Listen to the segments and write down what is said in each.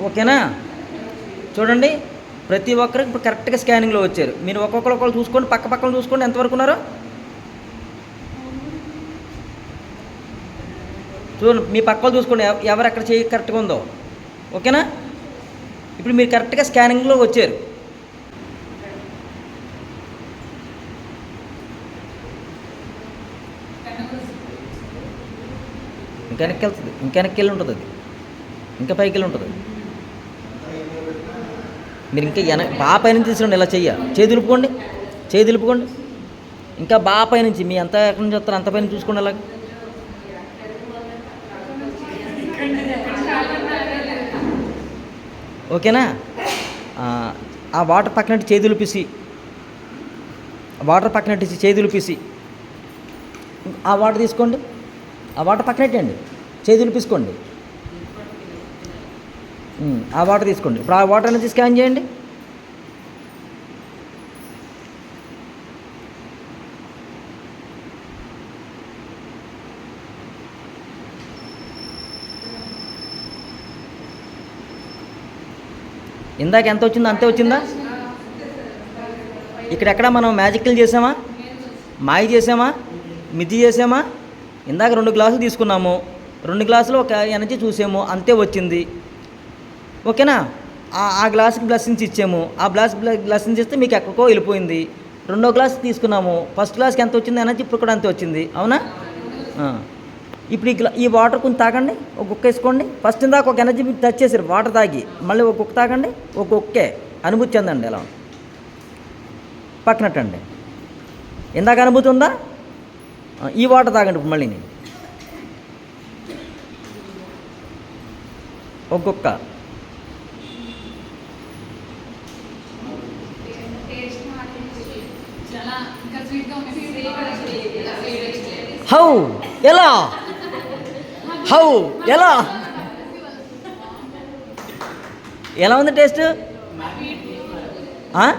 ఓకేనా? చూడండి ప్రతి ఒక్కరికి ఇప్పుడు కరెక్ట్గా స్కానింగ్లో వచ్చారు. మీరు ఒక్కొక్కరు ఒక్కరు చూసుకోండి పక్క పక్కన చూసుకోండి ఎంతవరకు ఉన్నారు. చూడండి మీ పక్కలు చూసుకోండి ఎవ- ఎవరు ఎక్కడ చేయి కరెక్ట్గా ఉందో. ఓకేనా? ఇప్పుడు మీరు కరెక్ట్గా స్కానింగ్లో వచ్చారు. ఇంకెనక్కి వెళ్తుంది. ఇంకెనక్కి వెళ్ళి ఉంటుంది అది. ఇంకా పైకి వెళ్ళి ఉంటుంది మీరు ఇంకా ఎన బాగా పైన తీసుకోండి ఇలా చెయ్య. చేయి దులుపుకోండి చేయి దులుపుకోండి. ఇంకా బాగా పైనుంచి మీ ఎంత ఎక్కడి నుంచి వస్తారో అంత పైన చూసుకోండి అలాగ. ఓకేనా? ఆ, వాటర్ పక్కనట్టు చేయి దులిపేసి వాటర్ పక్కనట్టు చేయి దులిపేసి ఆ వాటర్ తీసుకోండి. ఆ వాటర్ పక్కనట్టండి చేయి దులిపేసుకోండి. ఆ వాటర్ తీసుకోండి. ఇప్పుడు ఆ వాటర్ అనేది స్కాన్ చేయండి. ఇందాక ఎంత వచ్చిందో అంతే వచ్చిందా? ఇక్కడెక్కడ మనం మ్యాజిక్లు చేసామా? మాయ చేసామా? మితి చేసామా? ఇందాక రెండు గ్లాసులు తీసుకున్నాము. రెండు గ్లాసులు ఒక ఎనర్జీ చూసాము. అంతే వచ్చింది. ఓకేనా? ఆ ఆ గ్లాస్కి బ్లెస్సింగ్స్ ఇచ్చాము. ఆ గ్లాస్ బ్లెస్సింగ్స్ ఇస్తే మీకు ఎక్కడికో వెళ్ళిపోయింది. రెండో గ్లాస్ తీసుకున్నాము. ఫస్ట్ గ్లాస్కి ఎంత వచ్చింది? ఎనర్జీ ఇప్పుడు కూడా అంతే వచ్చింది. అవునా? ఇప్పుడు ఈ గ్లా ఈ వాటర్ కొంచెం తాగండి. ఒక కుక్క వేసుకోండి. ఫస్ట్ ఇందాక ఒక ఎనర్జీ మీరు టచ్ చేశారు. వాటర్ తాగి. మళ్ళీ ఒక కుక్క తాగండి. ఒక కుక్కే. అనుభూతి చెందండి ఎలా? పక్కనట్టండి. ఇందాక అనుభూతి ఉందా? ఈ వాటర్ తాగండి ఇప్పుడు మళ్ళీ ఒక్కొక్క కుక్క చాలా ఇంకా స్వీట్గా ఉంది హౌ? ఎలా? హౌ? ఎలా? ఎలా ఉంది టేస్ట్? ఆ?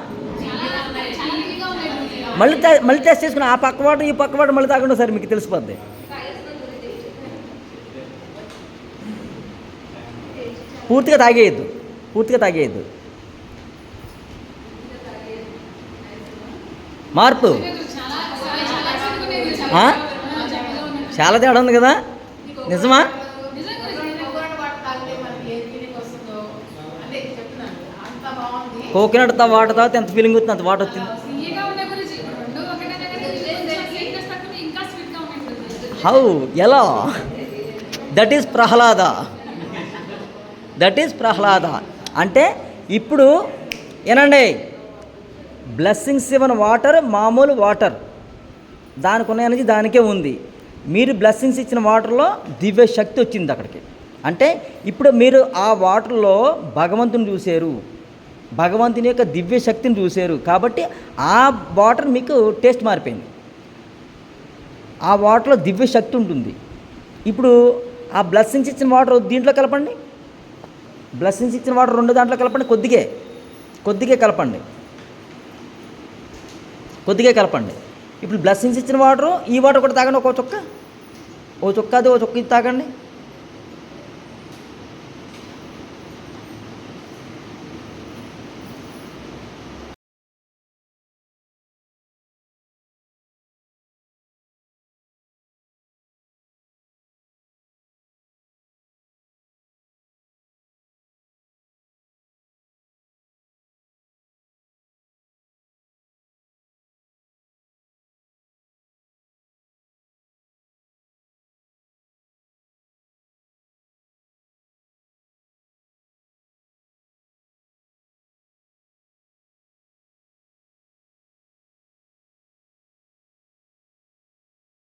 మళ్ళీ మళ్ళీ టెస్ట్ చేసుకుని ఆ పక్క ఈ పక్క మళ్ళీ తాగండి సార్ మీకు తెలిసిపోద్ది. పూర్తిగా తాగేయద్దు. పూర్తిగా తాగేయద్దు. మార్పు. చాలా తేడా ఉంది కదా? నిజమా? కోకోనట్ తా వాటర్ తాగితే ఎంత ఫీలింగ్ వచ్చింది అంత వాటర్ వచ్చింది హౌ ఎలా? That is Prahlada that is Prahlada అంటే ఇప్పుడు ఏనండి? బ్లెస్సింగ్స్ ఇవ్వని వాటర్ మామూలు వాటర్. దానికి ఉన్న ఎనర్జీ దానికే ఉంది. మీరు బ్లెస్సింగ్స్ ఇచ్చిన వాటర్లో దివ్య శక్తి వచ్చింది అక్కడికి. అంటే ఇప్పుడు మీరు ఆ వాటర్లో భగవంతుని చూశారు. భగవంతుని యొక్క దివ్య శక్తిని చూశారు. కాబట్టి ఆ వాటర్ మీకు టేస్ట్ మారిపోయింది. ఆ వాటర్లో దివ్య శక్తి ఉంటుంది. ఇప్పుడు ఆ బ్లెస్సింగ్స్ ఇచ్చిన వాటర్ దీంట్లో కలపండి. బ్లెస్సింగ్స్ ఇచ్చిన వాటర్ రెండు దాంట్లో కలపండి. కొద్దిగే. కొద్దిగే కలపండి. కొద్దిగా కలపండి. ఇప్పుడు బ్లెస్సింగ్స్ ఇచ్చిన వాటర్ ఈ వాటర్ కూడా తాగండి ఒక చుక్క. ఓ చుక్క అది ఓ చుక్క ఇది తాగండి.